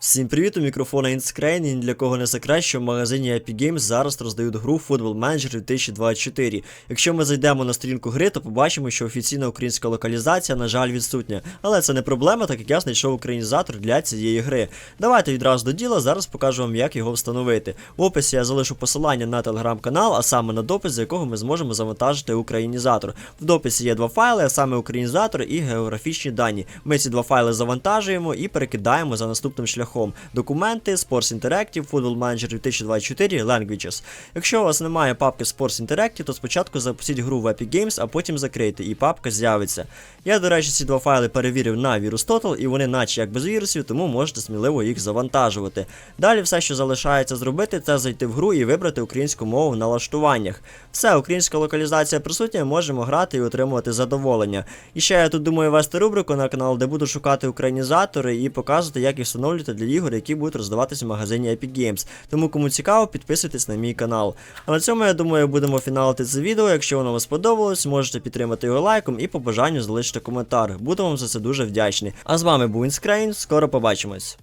Всім привіт, у мікрофона Інскрейн, і ні для кого не секрет, що в магазині Epic Games зараз роздають гру Football Manager 2024. Якщо ми зайдемо на сторінку гри, то побачимо, що офіційна українська локалізація, на жаль, відсутня. Але це не проблема, так як я знайшов українізатор для цієї гри. Давайте відразу до діла, зараз покажу вам, як його встановити. В описі я залишу посилання на телеграм-канал, а саме на допис, з якого ми зможемо завантажити українізатор. В дописі є два файли, а саме українізатор і географічні дані. Ми ці два файли завантажуємо і перекидаємо за наступним шляхом. Документи, Sports Interactive, Football Manager 2024, Languages. Якщо у вас немає папки Sports Interactive, то спочатку запустіть гру в Epic Games, а потім закрийте, і папка з'явиться. Я, до речі, ці два файли перевірив на VirusTotal, і вони наче як без вірусів, тому можете сміливо їх завантажувати. Далі все, що залишається зробити, це зайти в гру і вибрати українську мову в налаштуваннях. Все, українська локалізація присутня, можемо грати і отримувати задоволення. І ще я тут думаю вести рубрику на канал, де буду шукати українізатори і показувати, як їх встановлювати для ігор, які будуть роздаватись в магазині Epic Games. Тому кому цікаво, підписуйтесь на мій канал. А на цьому я думаю, будемо фіналити це відео. Якщо воно вам сподобалось, можете підтримати його лайком і по бажанню залишити коментар. Буду вам за це дуже вдячний. А з вами був Інскрейн, скоро побачимось.